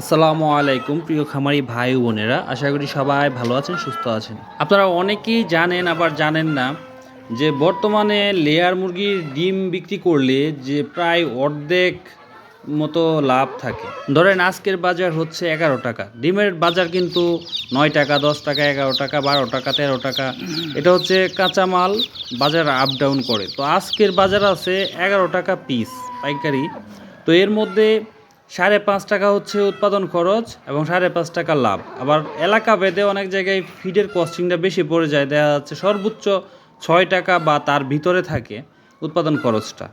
আসসালামু আলাইকুম, প্রিয় খামারি ভাই বোনেরা। আশা করি সবাই ভালো আছেন, সুস্থ আছেন। আপনারা অনেকেই জানেন, আবার জানেন না, যে বর্তমানে লেয়ার মুরগির ডিম বিক্রি করলে যে প্রায় অর্ধেক মতো লাভ থাকে। ধরেন, আজকের বাজার হচ্ছে এগারো টাকা। ডিমের বাজার কিন্তু নয় টাকা, দশ টাকা, এগারো টাকা, বারো টাকা, তেরো টাকা। এটা হচ্ছে কাঁচামাল বাজার আপ ডাউন করে। তো আজকের বাজার আছে এগারো টাকা পিস পাইকারি। তো এর মধ্যে সাড়ে পাঁচ টাকা হচ্ছে উৎপাদন খরচ এবং সাড়ে পাঁচ টাকা লাভ। আবার এলাকা ভেদে অনেক জায়গায় ফিডের কস্টিংটা বেশি পড়ে যায়। দেখা যাচ্ছে সর্বোচ্চ ছয় টাকা বা তার ভিতরে থাকে উৎপাদন খরচটা।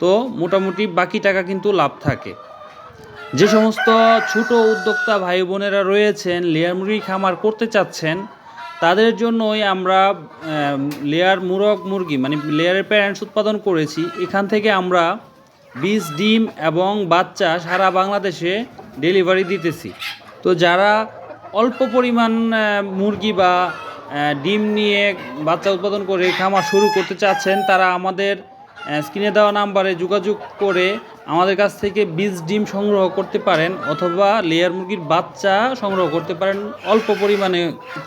তো মোটামুটি বাকি টাকা কিন্তু লাভ থাকে। যে সমস্ত ছোট উদ্যোক্তা ভাই বোনেরা রয়েছেন লেয়ার মুরগি খামার করতে চাচ্ছেন, তাদের জন্যই আমরা লেয়ার মুরগ মুরগি মানে লেয়ারের প্যারেন্টস উৎপাদন করেছি। এখান থেকে আমরা বীজ, ডিম এবং বাচ্চা সারা বাংলাদেশে ডেলিভারি দিতেছি। তো যারা অল্প পরিমাণ মুরগি বা ডিম নিয়ে বাচ্চা উৎপাদন করে খামার শুরু করতে চাচ্ছেন, তারা আমাদের স্ক্রিনে দেওয়া নাম্বারে যোগাযোগ করে আমাদের কাছ থেকে বীজ, ডিম সংগ্রহ করতে পারেন অথবা লেয়ার মুরগির বাচ্চা সংগ্রহ করতে পারেন। অল্প পরিমাণে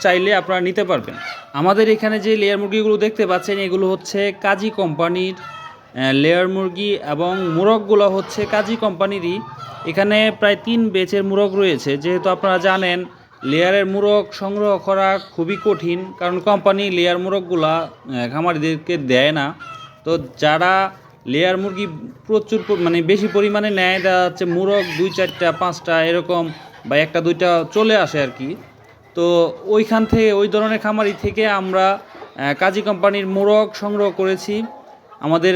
চাইলে আপনারা নিতে পারবেন। আমাদের এখানে যে লেয়ার মুরগিগুলো দেখতে পাচ্ছেন, এগুলো হচ্ছে কাজী কোম্পানির লেয়ার মুরগি এবং মুরগগুলো হচ্ছে কাজী কোম্পানিরই। এখানে প্রায় তিন বেচের মুরগ রয়েছে। যেহেতু আপনারা জানেন লেয়ারের মুরগ সংগ্রহ করা খুবই কঠিন, কারণ কোম্পানি লেয়ার মুরগগুলা খামারিদেরকে দেয় না। তো যারা লেয়ার মুরগি প্রচুর মানে বেশি পরিমাণে নেয় দেখা যাচ্ছে মুরগ দুই চারটা, পাঁচটা এরকম বা একটা, দুইটা চলে আসে আর কি। তো ওইখান থেকে, ওই ধরনের খামারি থেকে আমরা কাজী কোম্পানির মোরগ সংগ্রহ করেছি। আমাদের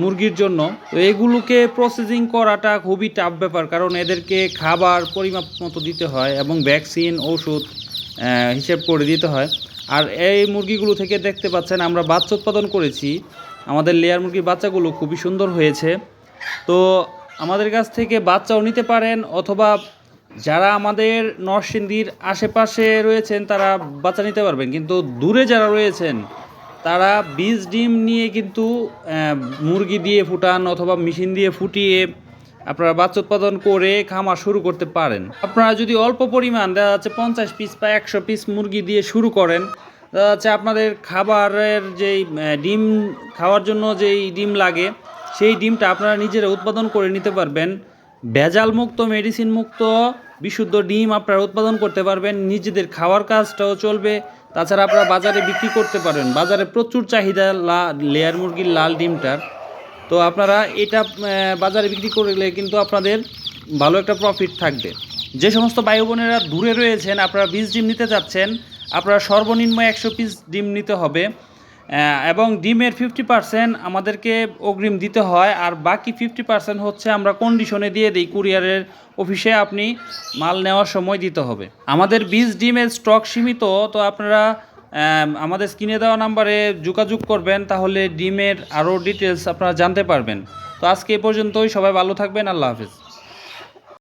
মুরগির জন্য। তো এগুলোকে প্রসেসিং করাটা খুবই টাফ ব্যাপার, কারণ এদেরকে খাবার পরিমাপ মতো দিতে হয় এবং ভ্যাকসিন ওষুধ হিসেব করে দিতে হয়। আর এই মুরগিগুলো থেকে দেখতে পাচ্ছেন, আমরা বাচ্চা উৎপাদন করেছি। আমাদের লেয়ার মুরগির বাচ্চাগুলো খুবই সুন্দর হয়েছে। তো আমাদের কাছ থেকে বাচ্চাও নিতে পারেন, অথবা যারা আমাদের নরসিংদীর আশেপাশে রয়েছেন, তারা বাচ্চা নিতে পারবেন। কিন্তু দূরে যারা রয়েছেন তারা বীজ ডিম নিয়ে কিন্তু মুরগি দিয়ে ফুটান অথবা মেশিন দিয়ে ফুটিয়ে আপনারা বাচ্চা উৎপাদন করে খামার শুরু করতে পারেন। আপনারা যদি অল্প পরিমাণ, দেখা যাচ্ছে পঞ্চাশ পিস বা একশো পিস মুরগি দিয়ে শুরু করেন, দেখা যাচ্ছে আপনাদের খাবারের যেই ডিম, খাওয়ার জন্য যেই ডিম লাগে, সেই ডিমটা আপনারা নিজেরা উৎপাদন করে নিতে পারবেন। ভেজাল মুক্ত মেডিসিন মুক্ত, বিশুদ্ধ ডিম আপনারা উৎপাদন করতে পারবেন। নিজেদের খাওয়ার কাজটাও চলবে। তাছাড়া আপনারা বাজারে বিক্রি করতে পারেন। বাজারে প্রচুর চাহিদা লা, লেয়ার মুরগির লাল ডিমটার। তো আপনারা এটা বাজারে বিক্রি করলে কিন্তু আপনাদের ভালো একটা প্রফিট থাকবে। যে সমস্ত ভাই বোনেরা দূরে রয়েছেন, আপনারা বিশ ডিম নিতে যাচ্ছেন, আপনারা সর্বনিম্ন একশো পিস ডিম নিতে হবে। এবং ডিমের ফিফটি পার্সেন্ট আমাদেরকে অগ্রিম দিতে হয়, আর বাকি ফিফটি পার্সেন্ট হচ্ছে আমরা কন্ডিশনে দিয়ে দিই কুরিয়ারের অফিসে আপনি মাল নেওয়ার সময় দিতে হবে। আমাদের বীজ ডিমের স্টক সীমিত, তো আপনারা আমাদের স্ক্রিনে দেওয়া নাম্বারে যোগাযোগ করবেন, তাহলে ডিমের আরও ডিটেলস আপনারা জানতে পারবেন। তো আজকে এ পর্যন্তই, সবাই ভালো থাকবেন, আল্লাহ হাফিজ।